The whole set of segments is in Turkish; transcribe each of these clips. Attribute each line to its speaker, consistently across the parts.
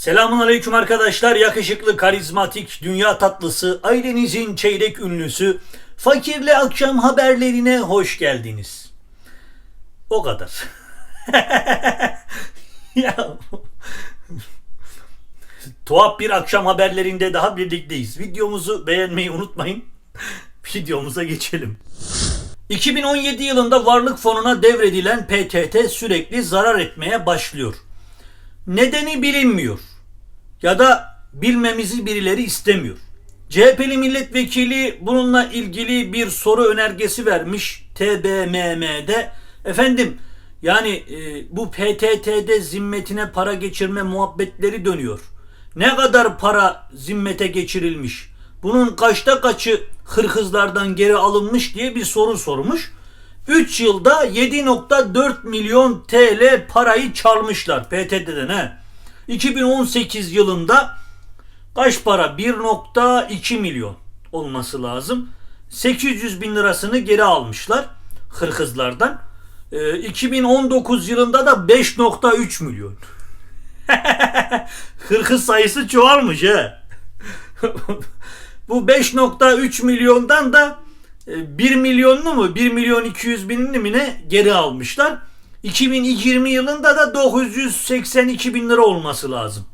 Speaker 1: Selamun aleyküm arkadaşlar. Yakışıklı, karizmatik, dünya tatlısı, ailenizin çeyrek ünlüsü, fakirle akşam haberlerine hoş geldiniz. O kadar. ya Tuhaf bir akşam haberlerinde daha birlikteyiz. Videomuzu beğenmeyi unutmayın. Videomuza geçelim. 2017 yılında varlık fonuna devredilen PTT sürekli zarar etmeye başlıyor. Nedeni bilinmiyor. Ya da bilmemizi birileri istemiyor. CHP'li milletvekili bununla ilgili bir soru önergesi vermiş TBMM'de. Efendim yani e, bu PTT'de zimmetine para geçirme muhabbetleri dönüyor. Ne kadar para zimmete geçirilmiş? Bunun kaçta kaçı hırkızlardan geri alınmış diye bir soru sormuş. 3 yılda 7.4 milyon TL parayı çalmışlar PTT'den he. 2018 yılında kaç para? 1.2 milyon olması lazım. 800 bin lirasını geri almışlar hırkızlardan. Ee, 2019 yılında da 5.3 milyon. Hırkız sayısı çoğalmış he. Bu 5.3 milyondan da e, 1 milyonlu mu 1 milyon 200 binini mi ne geri almışlar. 2020 yılında da 982 bin lira olması lazım.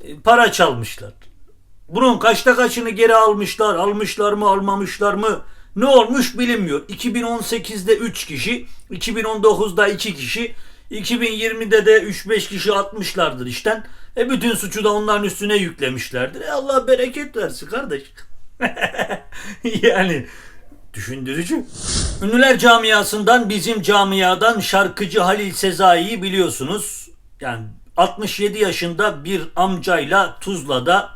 Speaker 1: E, Para çalmışlar. Bunun kaçta kaçını geri almışlar, almışlar mı, almamışlar mı? Ne olmuş bilinmiyor. 2018'de 3 kişi, 2019'da 2 kişi, 2020'de de 3-5 kişi atmışlardır işten. E bütün suçu da onların üstüne yüklemişlerdir. E Allah bereket versin kardeş. yani düşündürücü. Ünlüler camiasından bizim camiadan şarkıcı Halil Sezai'yi biliyorsunuz. Yani 67 yaşında bir amcayla Tuzla'da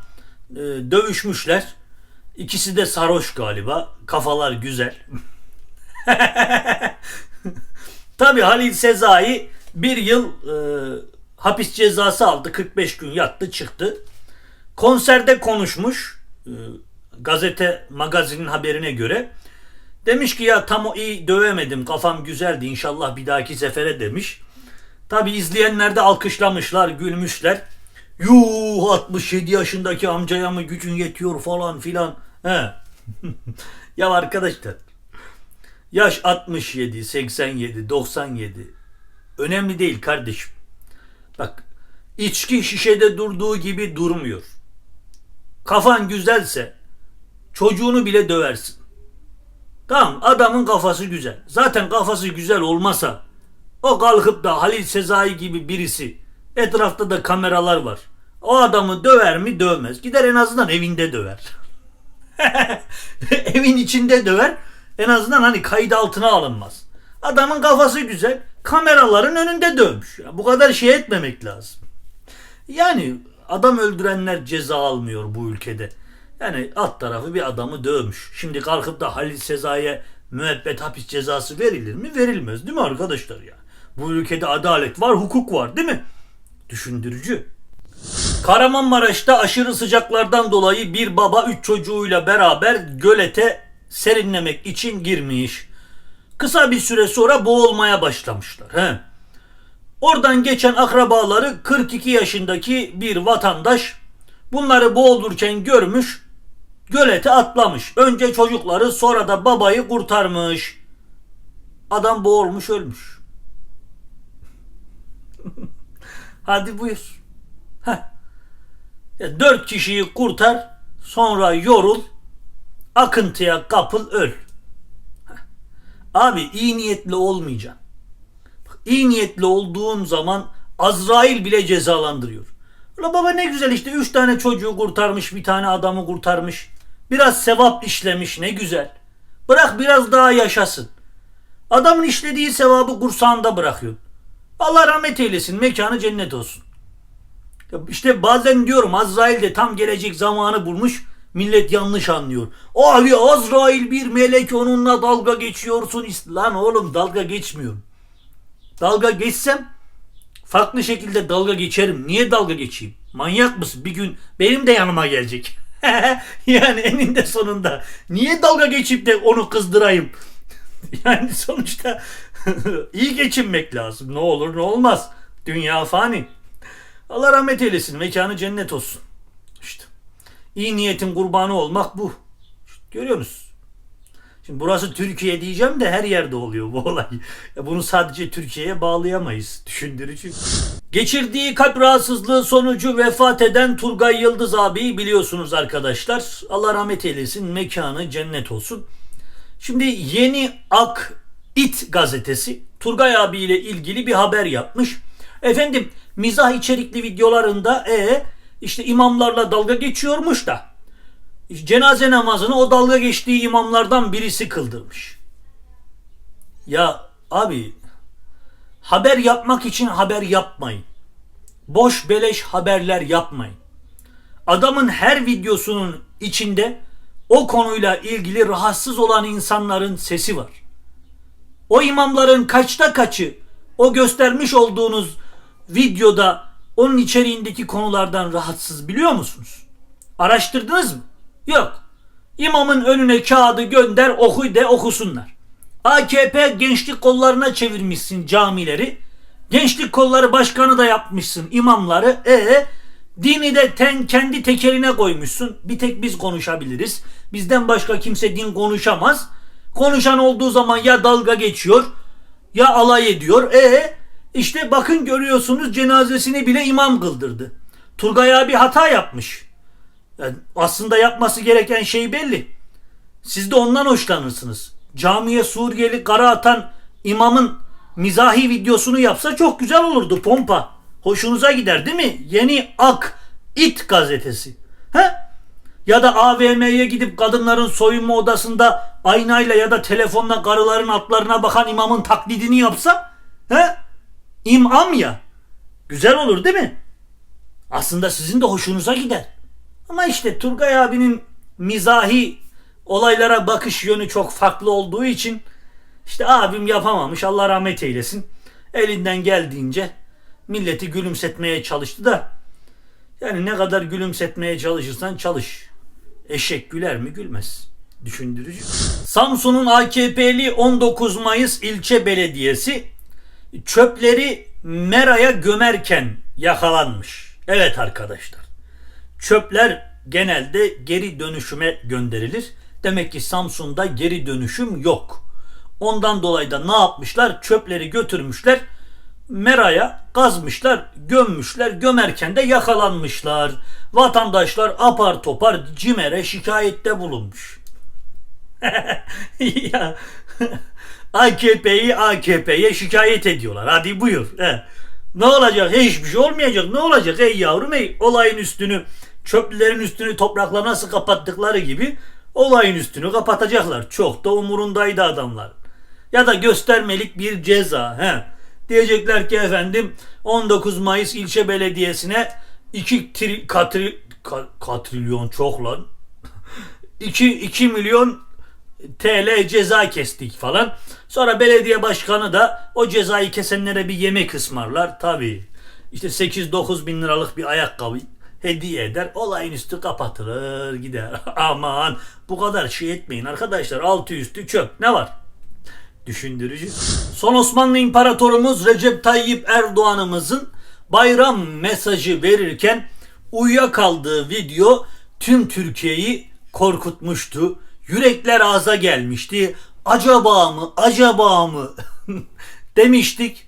Speaker 1: e, dövüşmüşler. İkisi de sarhoş galiba. Kafalar güzel. Tabi Halil Sezai bir yıl e, hapis cezası aldı. 45 gün yattı çıktı. Konserde konuşmuş. e, gazete magazinin haberine göre. Demiş ki ya tam o iyi dövemedim kafam güzeldi inşallah bir dahaki sefere demiş. Tabi izleyenler de alkışlamışlar gülmüşler. Yuh 67 yaşındaki amcaya mı gücün yetiyor falan filan. He. ya arkadaşlar yaş 67, 87, 97 önemli değil kardeşim. Bak içki şişede durduğu gibi durmuyor. Kafan güzelse çocuğunu bile döversin. Tamam adamın kafası güzel. Zaten kafası güzel olmasa o kalkıp da Halil Sezai gibi birisi etrafta da kameralar var. O adamı döver mi dövmez. Gider en azından evinde döver. Evin içinde döver. En azından hani kayıt altına alınmaz. Adamın kafası güzel. Kameraların önünde dövmüş. Ya bu kadar şey etmemek lazım. Yani adam öldürenler ceza almıyor bu ülkede. Yani alt tarafı bir adamı dövmüş. Şimdi kalkıp da Halil Sezai'ye müebbet hapis cezası verilir mi? Verilmez değil mi arkadaşlar ya? Bu ülkede adalet var, hukuk var değil mi? Düşündürücü. Kahramanmaraş'ta aşırı sıcaklardan dolayı bir baba üç çocuğuyla beraber gölete serinlemek için girmiş. Kısa bir süre sonra boğulmaya başlamışlar. He. Oradan geçen akrabaları 42 yaşındaki bir vatandaş bunları boğulurken görmüş, gölete atlamış. Önce çocukları sonra da babayı kurtarmış. Adam boğulmuş ölmüş. Hadi buyur. Ya dört kişiyi kurtar, sonra yorul, akıntıya kapıl öl. Abi iyi niyetli olmayacaksın. Bak, iyi niyetli olduğun zaman Azrail bile cezalandırıyor. Ulan baba ne güzel işte üç tane çocuğu kurtarmış, bir tane adamı kurtarmış. Biraz sevap işlemiş ne güzel. Bırak biraz daha yaşasın. Adamın işlediği sevabı kursağında bırakıyor. Allah rahmet eylesin, mekanı cennet olsun. İşte bazen diyorum Azrail de tam gelecek zamanı bulmuş. Millet yanlış anlıyor. Abi Azrail bir melek onunla dalga geçiyorsun. Lan oğlum dalga geçmiyorum. Dalga geçsem farklı şekilde dalga geçerim. Niye dalga geçeyim? Manyak mısın? Bir gün benim de yanıma gelecek. yani eninde sonunda. Niye dalga geçip de onu kızdırayım? yani sonuçta iyi geçinmek lazım. Ne olur ne olmaz. Dünya fani. Allah rahmet eylesin. Mekanı cennet olsun. İşte. iyi niyetin kurbanı olmak bu. İşte görüyorsunuz. Şimdi burası Türkiye diyeceğim de her yerde oluyor bu olay. Bunu sadece Türkiye'ye bağlayamayız. Düşündürücü. Geçirdiği kalp rahatsızlığı sonucu vefat eden Turgay Yıldız abiyi biliyorsunuz arkadaşlar. Allah rahmet eylesin. Mekanı cennet olsun. Şimdi Yeni Ak İt gazetesi Turgay abiyle ilgili bir haber yapmış. Efendim mizah içerikli videolarında e işte imamlarla dalga geçiyormuş da cenaze namazını o dalga geçtiği imamlardan birisi kıldırmış. Ya abi haber yapmak için haber yapmayın. Boş beleş haberler yapmayın. Adamın her videosunun içinde o konuyla ilgili rahatsız olan insanların sesi var. O imamların kaçta kaçı o göstermiş olduğunuz videoda onun içeriğindeki konulardan rahatsız biliyor musunuz? Araştırdınız mı? Yok. İmamın önüne kağıdı gönder oku de okusunlar. AKP gençlik kollarına çevirmişsin camileri. Gençlik kolları başkanı da yapmışsın imamları. E dini de ten kendi tekerine koymuşsun. Bir tek biz konuşabiliriz. Bizden başka kimse din konuşamaz. Konuşan olduğu zaman ya dalga geçiyor ya alay ediyor. E işte bakın görüyorsunuz cenazesini bile imam kıldırdı. Turgay abi hata yapmış. Yani aslında yapması gereken şey belli. Siz de ondan hoşlanırsınız. Camiye Suriyeli kara atan imamın mizahi videosunu yapsa çok güzel olurdu pompa. Hoşunuza gider değil mi? Yeni Ak İt gazetesi. He? Ya da AVM'ye gidip kadınların soyunma odasında aynayla ya da telefonla karıların altlarına bakan imamın taklidini yapsa? He? İmam ya. Güzel olur değil mi? Aslında sizin de hoşunuza gider. Ama işte Turgay abinin mizahi olaylara bakış yönü çok farklı olduğu için işte abim yapamamış Allah rahmet eylesin. Elinden geldiğince milleti gülümsetmeye çalıştı da yani ne kadar gülümsetmeye çalışırsan çalış. Eşek güler mi gülmez. Düşündürücü. Samsun'un AKP'li 19 Mayıs ilçe belediyesi çöpleri Mera'ya gömerken yakalanmış. Evet arkadaşlar. Çöpler genelde geri dönüşüme gönderilir. Demek ki Samsun'da geri dönüşüm yok. Ondan dolayı da ne yapmışlar? Çöpleri götürmüşler. Mera'ya kazmışlar, gömmüşler. Gömerken de yakalanmışlar. Vatandaşlar apar topar CİMER'e şikayette bulunmuş. ya AKP'yi AKP'ye şikayet ediyorlar. Hadi buyur. He. Ne olacak? Hiçbir şey olmayacak. Ne olacak? Ey yavrum ey olayın üstünü çöplerin üstünü toprakla nasıl kapattıkları gibi olayın üstünü kapatacaklar. Çok da umurundaydı adamlar. Ya da göstermelik bir ceza. He. Diyecekler ki efendim 19 Mayıs ilçe belediyesine 2 tri, katri, ka, katrilyon çok lan. 2, 2 milyon TL ceza kestik falan. Sonra belediye başkanı da o cezayı kesenlere bir yemek ısmarlar. Tabii işte 8-9 bin liralık bir ayakkabı hediye eder. Olayın üstü kapatılır gider. Aman bu kadar şey etmeyin arkadaşlar. Altı üstü çöp. Ne var? Düşündürücü. Son Osmanlı İmparatorumuz Recep Tayyip Erdoğan'ımızın bayram mesajı verirken uyuyakaldığı video tüm Türkiye'yi korkutmuştu. Yürekler ağza gelmişti. Acaba mı, acaba mı demiştik.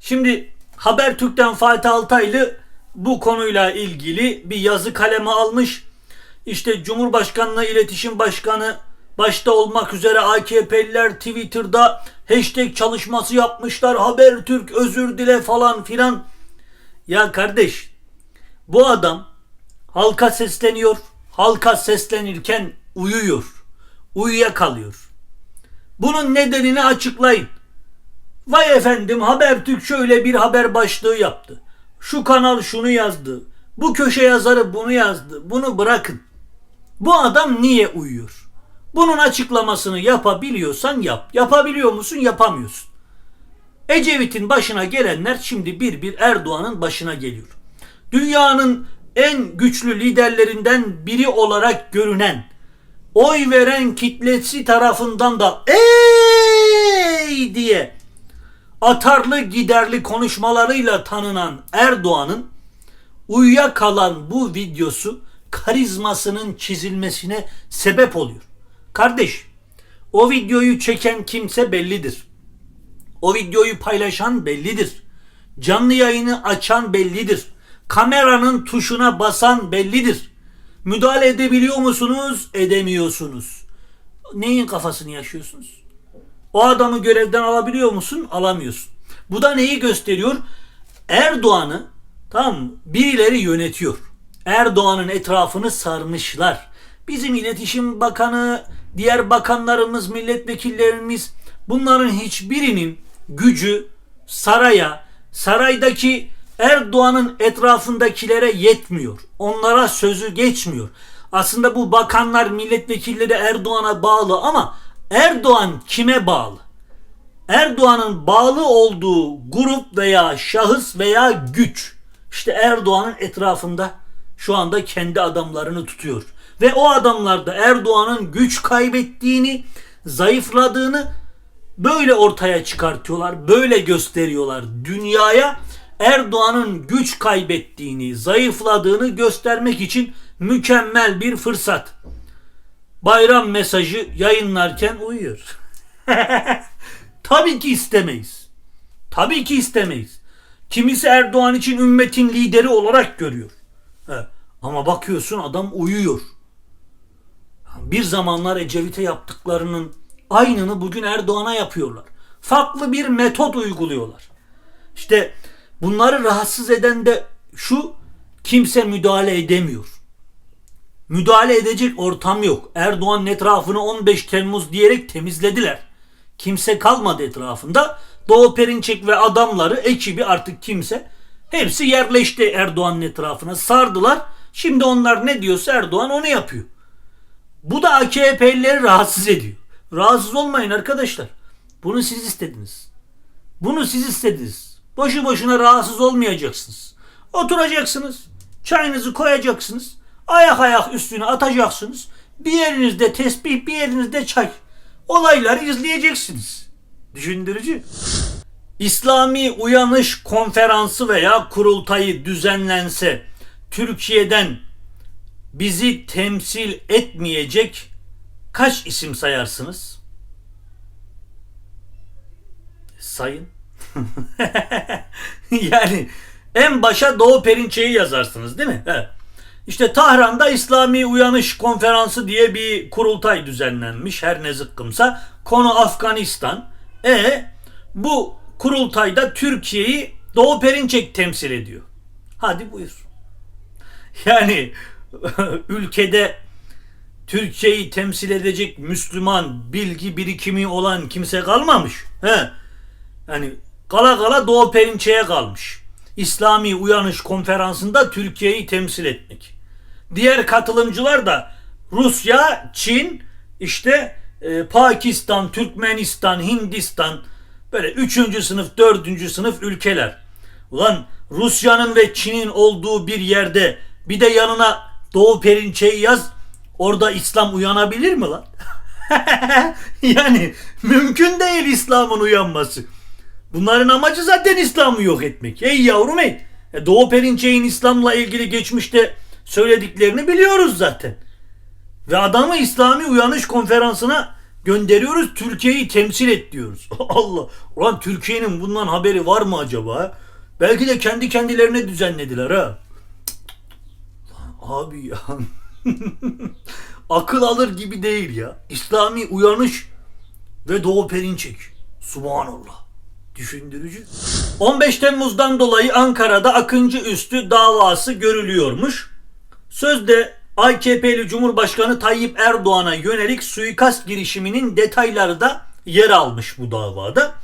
Speaker 1: Şimdi Habertürk'ten Fatih Altaylı bu konuyla ilgili bir yazı kaleme almış. İşte Cumhurbaşkanlığı İletişim Başkanı başta olmak üzere AKP'liler Twitter'da hashtag çalışması yapmışlar. Habertürk özür dile falan filan. Ya kardeş bu adam halka sesleniyor. Halka seslenirken uyuyor. Uyuyakalıyor. Bunun nedenini açıklayın. Vay efendim Habertürk şöyle bir haber başlığı yaptı. Şu kanal şunu yazdı. Bu köşe yazarı bunu yazdı. Bunu bırakın. Bu adam niye uyuyor? Bunun açıklamasını yapabiliyorsan yap. Yapabiliyor musun? Yapamıyorsun. Ecevit'in başına gelenler şimdi bir bir Erdoğan'ın başına geliyor. Dünyanın en güçlü liderlerinden biri olarak görünen, oy veren kitlesi tarafından da ey diye atarlı giderli konuşmalarıyla tanınan Erdoğan'ın uyuyakalan bu videosu karizmasının çizilmesine sebep oluyor. Kardeş, o videoyu çeken kimse bellidir. O videoyu paylaşan bellidir. Canlı yayını açan bellidir. Kameranın tuşuna basan bellidir. Müdahale edebiliyor musunuz? Edemiyorsunuz. Neyin kafasını yaşıyorsunuz? O adamı görevden alabiliyor musun? Alamıyorsun. Bu da neyi gösteriyor? Erdoğan'ı tamam mı? birileri yönetiyor. Erdoğan'ın etrafını sarmışlar. Bizim iletişim bakanı, diğer bakanlarımız, milletvekillerimiz bunların hiçbirinin gücü saraya, saraydaki Erdoğan'ın etrafındakilere yetmiyor. Onlara sözü geçmiyor. Aslında bu bakanlar, milletvekilleri Erdoğan'a bağlı ama Erdoğan kime bağlı? Erdoğan'ın bağlı olduğu grup veya şahıs veya güç işte Erdoğan'ın etrafında şu anda kendi adamlarını tutuyor. Ve o adamlar da Erdoğan'ın güç kaybettiğini, zayıfladığını böyle ortaya çıkartıyorlar, böyle gösteriyorlar dünyaya. Erdoğan'ın güç kaybettiğini, zayıfladığını göstermek için mükemmel bir fırsat. Bayram mesajı yayınlarken uyuyor. Tabii ki istemeyiz. Tabii ki istemeyiz. Kimisi Erdoğan için ümmetin lideri olarak görüyor. He. Ama bakıyorsun adam uyuyor. Bir zamanlar Ecevit'e yaptıklarının aynını bugün Erdoğan'a yapıyorlar. Farklı bir metot uyguluyorlar. İşte bunları rahatsız eden de şu kimse müdahale edemiyor. Müdahale edecek ortam yok. Erdoğan'ın etrafını 15 Temmuz diyerek temizlediler. Kimse kalmadı etrafında. Doğu Perinçek ve adamları, ekibi artık kimse hepsi yerleşti Erdoğan'ın etrafına. Sardılar. Şimdi onlar ne diyorsa Erdoğan onu yapıyor. Bu da AKP'lileri rahatsız ediyor. Rahatsız olmayın arkadaşlar. Bunu siz istediniz. Bunu siz istediniz. Boşu boşuna rahatsız olmayacaksınız. Oturacaksınız. Çayınızı koyacaksınız. Ayak ayak üstüne atacaksınız. Bir yerinizde tesbih, bir yerinizde çay. Olayları izleyeceksiniz. Düşündürücü. İslami Uyanış Konferansı veya kurultayı düzenlense Türkiye'den bizi temsil etmeyecek kaç isim sayarsınız? Sayın. yani en başa Doğu Perinçek'i yazarsınız değil mi? Evet. İşte Tahran'da İslami Uyanış Konferansı diye bir kurultay düzenlenmiş her ne zıkkımsa. Konu Afganistan. E bu kurultayda Türkiye'yi Doğu Perinçek temsil ediyor. Hadi buyur. Yani ülkede Türkiye'yi temsil edecek Müslüman, bilgi birikimi olan kimse kalmamış. He. Yani kala kala Doğu Perinçek'e kalmış. İslami Uyanış Konferansı'nda Türkiye'yi temsil etmek. Diğer katılımcılar da Rusya, Çin, işte e, Pakistan, Türkmenistan, Hindistan böyle üçüncü sınıf, dördüncü sınıf ülkeler. Ulan Rusya'nın ve Çin'in olduğu bir yerde bir de yanına Doğu Perinçe'yi yaz orada İslam uyanabilir mi lan? yani mümkün değil İslam'ın uyanması. Bunların amacı zaten İslam'ı yok etmek. Ey yavrum ey. E, Doğu Perinçek'in İslam'la ilgili geçmişte söylediklerini biliyoruz zaten. Ve adamı İslami Uyanış Konferansı'na gönderiyoruz. Türkiye'yi temsil et diyoruz. Allah. Ulan Türkiye'nin bundan haberi var mı acaba? Belki de kendi kendilerine düzenlediler ha. Abi ya. Akıl alır gibi değil ya. İslami uyanış ve Doğu Perinçek. Subhanallah. Düşündürücü. 15 Temmuz'dan dolayı Ankara'da Akıncı Üstü davası görülüyormuş. Sözde AKP'li Cumhurbaşkanı Tayyip Erdoğan'a yönelik suikast girişiminin detayları da yer almış bu davada.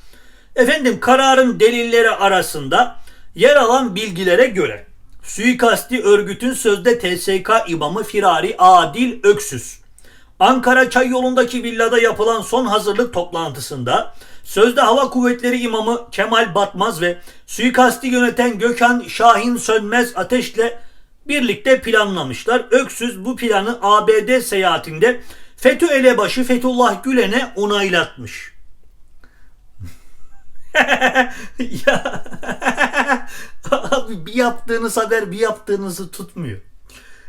Speaker 1: Efendim kararın delilleri arasında yer alan bilgilere göre suikasti örgütün sözde TSK imamı Firari Adil Öksüz. Ankara Çay yolundaki villada yapılan son hazırlık toplantısında sözde hava kuvvetleri imamı Kemal Batmaz ve suikasti yöneten Gökhan Şahin Sönmez Ateş'le birlikte planlamışlar. Öksüz bu planı ABD seyahatinde FETÖ elebaşı Fethullah Gülen'e onaylatmış. ya abi bir yaptığınız haber bir yaptığınızı tutmuyor.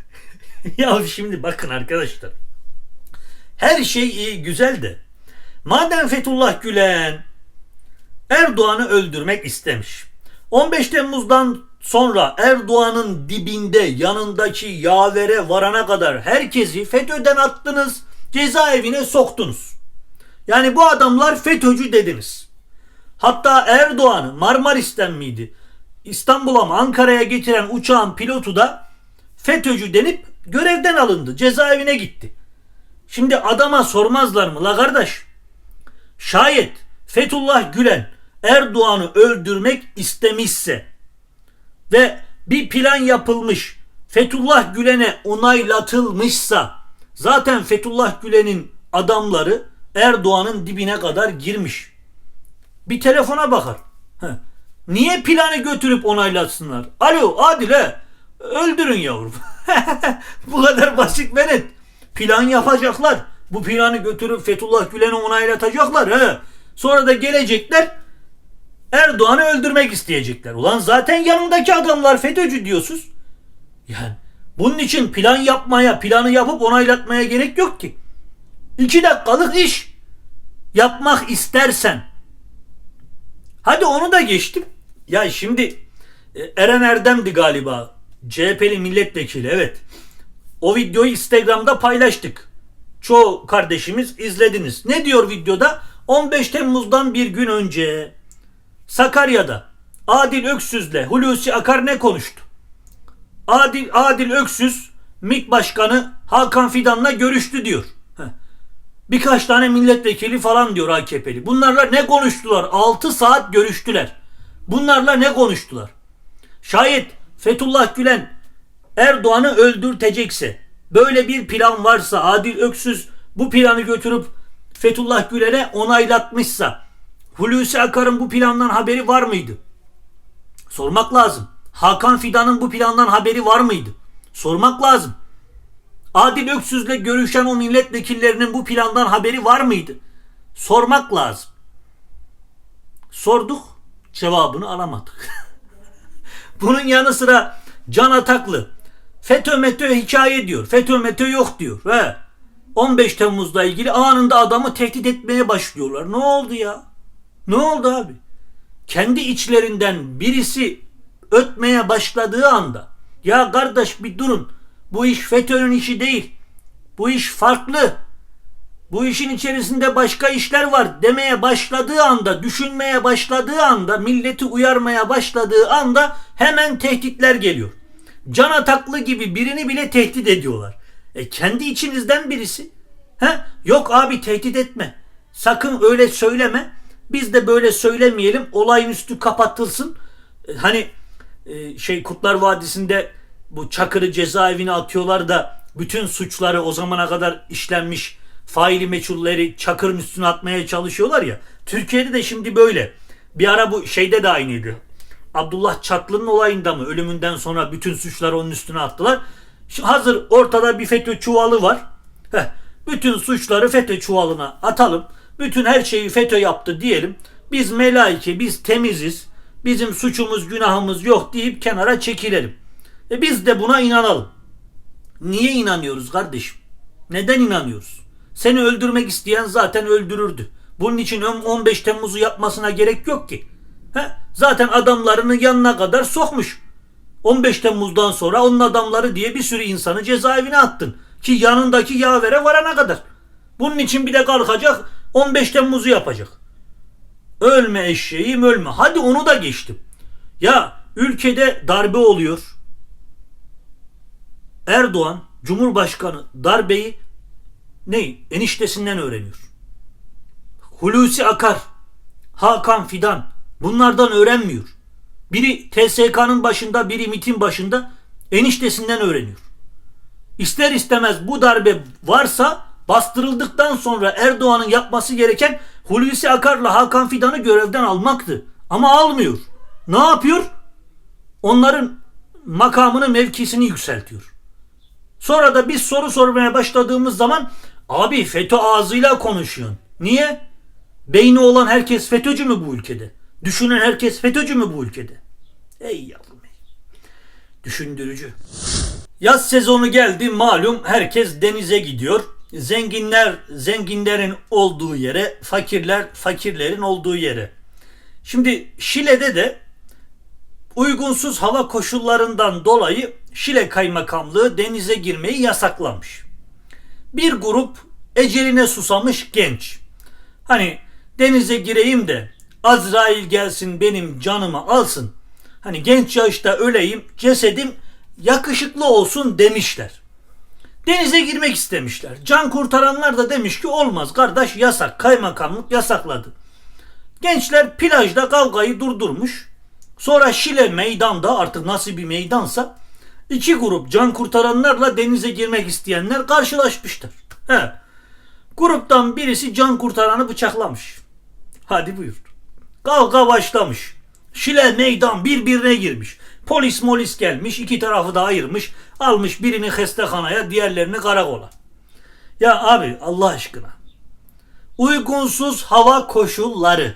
Speaker 1: ya şimdi bakın arkadaşlar. Her şey iyi güzel de madem Fethullah Gülen Erdoğan'ı öldürmek istemiş. 15 Temmuz'dan sonra Erdoğan'ın dibinde yanındaki yavere varana kadar herkesi FETÖ'den attınız, cezaevine soktunuz. Yani bu adamlar FETÖ'cü dediniz. Hatta Erdoğan'ı Marmaris'ten miydi? İstanbul'a mı Ankara'ya getiren uçağın pilotu da FETÖ'cü denip görevden alındı. Cezaevine gitti. Şimdi adama sormazlar mı la kardeş? Şayet Fethullah Gülen Erdoğan'ı öldürmek istemişse ve bir plan yapılmış Fethullah Gülen'e onaylatılmışsa zaten Fethullah Gülen'in adamları Erdoğan'ın dibine kadar girmiş. Bir telefona bakar. Niye planı götürüp onaylatsınlar? Alo Adile öldürün yavrum. Bu kadar basit ve net. Plan yapacaklar. Bu planı götürüp Fethullah Gülen'e onaylatacaklar. He. Sonra da gelecekler Erdoğan'ı öldürmek isteyecekler. Ulan zaten yanındaki adamlar FETÖ'cü diyorsunuz. Yani bunun için plan yapmaya, planı yapıp onaylatmaya gerek yok ki. İki dakikalık iş. Yapmak istersen. Hadi onu da geçtim. Ya şimdi e, Eren Erdem'di galiba. CHP'li milletvekili evet. O videoyu Instagram'da paylaştık. Çoğu kardeşimiz izlediniz. Ne diyor videoda? 15 Temmuz'dan bir gün önce Sakarya'da Adil Öksüz'le Hulusi Akar ne konuştu? Adil, Adil Öksüz MİT Başkanı Hakan Fidan'la görüştü diyor. Birkaç tane milletvekili falan diyor AKP'li. Bunlarla ne konuştular? 6 saat görüştüler. Bunlarla ne konuştular? Şayet Fethullah Gülen Erdoğan'ı öldürtecekse, böyle bir plan varsa Adil Öksüz bu planı götürüp Fethullah Gülen'e onaylatmışsa Hulusi Akar'ın bu plandan haberi var mıydı? Sormak lazım. Hakan Fidan'ın bu plandan haberi var mıydı? Sormak lazım. Adil Öksüz'le görüşen o milletvekillerinin bu plandan haberi var mıydı? Sormak lazım. Sorduk, cevabını alamadık. Bunun yanı sıra Can Ataklı FETÖ METÖ hikaye diyor. FETÖ METÖ yok diyor. He. 15 Temmuz'la ilgili anında adamı tehdit etmeye başlıyorlar. Ne oldu ya? Ne oldu abi? Kendi içlerinden birisi ötmeye başladığı anda ya kardeş bir durun. Bu iş FETÖ'nün işi değil. Bu iş farklı. Bu işin içerisinde başka işler var demeye başladığı anda, düşünmeye başladığı anda, milleti uyarmaya başladığı anda hemen tehditler geliyor. Can Ataklı gibi birini bile tehdit ediyorlar. E kendi içinizden birisi. He? Yok abi tehdit etme. Sakın öyle söyleme. Biz de böyle söylemeyelim. Olayın üstü kapatılsın. E, Hani e, şey Kurtlar Vadisi'nde bu Çakır'ı cezaevine atıyorlar da bütün suçları o zamana kadar işlenmiş faili meçhulleri Çakır'ın üstüne atmaya çalışıyorlar ya. Türkiye'de de şimdi böyle. Bir ara bu şeyde de aynıydı. Abdullah Çatlı'nın olayında mı ölümünden sonra bütün suçları onun üstüne attılar. Şu hazır ortada bir FETÖ çuvalı var. Heh, bütün suçları FETÖ çuvalına atalım. Bütün her şeyi FETÖ yaptı diyelim. Biz melaike, biz temiziz. Bizim suçumuz, günahımız yok deyip kenara çekilelim. E biz de buna inanalım. Niye inanıyoruz kardeşim? Neden inanıyoruz? Seni öldürmek isteyen zaten öldürürdü. Bunun için 15 Temmuz'u yapmasına gerek yok ki. He? Zaten adamlarını yanına kadar sokmuş. 15 Temmuz'dan sonra onun adamları diye bir sürü insanı cezaevine attın. Ki yanındaki yavere varana kadar. Bunun için bir de kalkacak 15 Temmuz'u yapacak. Ölme eşeğim ölme. Hadi onu da geçtim. Ya ülkede darbe oluyor. Erdoğan Cumhurbaşkanı darbeyi ne? Eniştesinden öğreniyor. Hulusi Akar, Hakan Fidan bunlardan öğrenmiyor. Biri TSK'nın başında, biri MIT'in başında eniştesinden öğreniyor. İster istemez bu darbe varsa bastırıldıktan sonra Erdoğan'ın yapması gereken Hulusi Akar'la Hakan Fidan'ı görevden almaktı. Ama almıyor. Ne yapıyor? Onların makamını, mevkisini yükseltiyor. Sonra da biz soru sormaya başladığımız zaman abi FETÖ ağzıyla konuşuyorsun. Niye? Beyni olan herkes FETÖ'cü mü bu ülkede? Düşünen herkes FETÖ'cü mü bu ülkede? Ey yavrum ey. Düşündürücü. Yaz sezonu geldi malum herkes denize gidiyor. Zenginler zenginlerin olduğu yere, fakirler fakirlerin olduğu yere. Şimdi Şile'de de uygunsuz hava koşullarından dolayı Şile Kaymakamlığı denize girmeyi yasaklamış. Bir grup eceline susamış genç. Hani denize gireyim de Azrail gelsin benim canımı alsın. Hani genç yaşta öleyim cesedim yakışıklı olsun demişler. Denize girmek istemişler. Can kurtaranlar da demiş ki olmaz kardeş yasak. Kaymakamlık yasakladı. Gençler plajda kavgayı durdurmuş. Sonra Şile meydanda artık nasıl bir meydansa iki grup can kurtaranlarla denize girmek isteyenler karşılaşmışlar. He. Gruptan birisi can kurtaranı bıçaklamış. Hadi buyur. Kavga başlamış. Şile meydan birbirine girmiş. Polis molis gelmiş iki tarafı da ayırmış. Almış birini hestehanaya diğerlerini karakola. Ya abi Allah aşkına. Uygunsuz hava koşulları.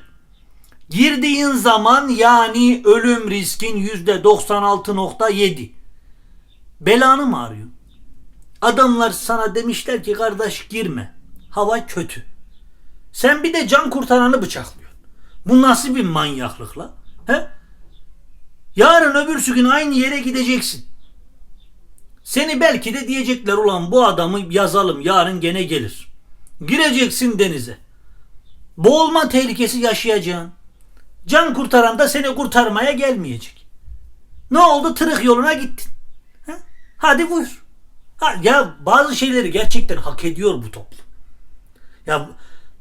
Speaker 1: Girdiğin zaman yani ölüm riskin yüzde 96.7. Belanı mı arıyor? Adamlar sana demişler ki kardeş girme. Hava kötü. Sen bir de can kurtaranı bıçaklıyorsun. Bu nasıl bir manyaklık la? He? Yarın öbürsü gün aynı yere gideceksin. Seni belki de diyecekler ulan bu adamı yazalım yarın gene gelir. Gireceksin denize. Boğulma tehlikesi yaşayacaksın. Can kurtaran da seni kurtarmaya gelmeyecek. Ne oldu? Tırık yoluna gittin. Ha? Hadi buyur. Ha, ya bazı şeyleri gerçekten hak ediyor bu toplum. Ya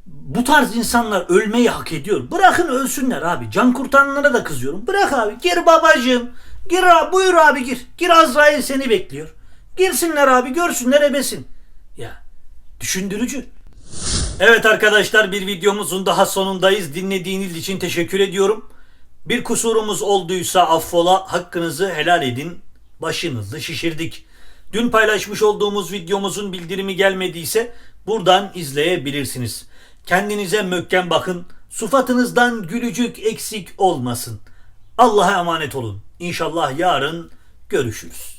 Speaker 1: bu tarz insanlar ölmeyi hak ediyor. Bırakın ölsünler abi. Can kurtaranlara da kızıyorum. Bırak abi. Gir babacığım. Gir abi. Buyur abi gir. Gir Azrail seni bekliyor. Girsinler abi. Görsünler ebesin. Ya düşündürücü. Evet arkadaşlar bir videomuzun daha sonundayız. Dinlediğiniz için teşekkür ediyorum. Bir kusurumuz olduysa affola hakkınızı helal edin. Başınızı şişirdik. Dün paylaşmış olduğumuz videomuzun bildirimi gelmediyse buradan izleyebilirsiniz. Kendinize mökken bakın. Sufatınızdan gülücük eksik olmasın. Allah'a emanet olun. İnşallah yarın görüşürüz.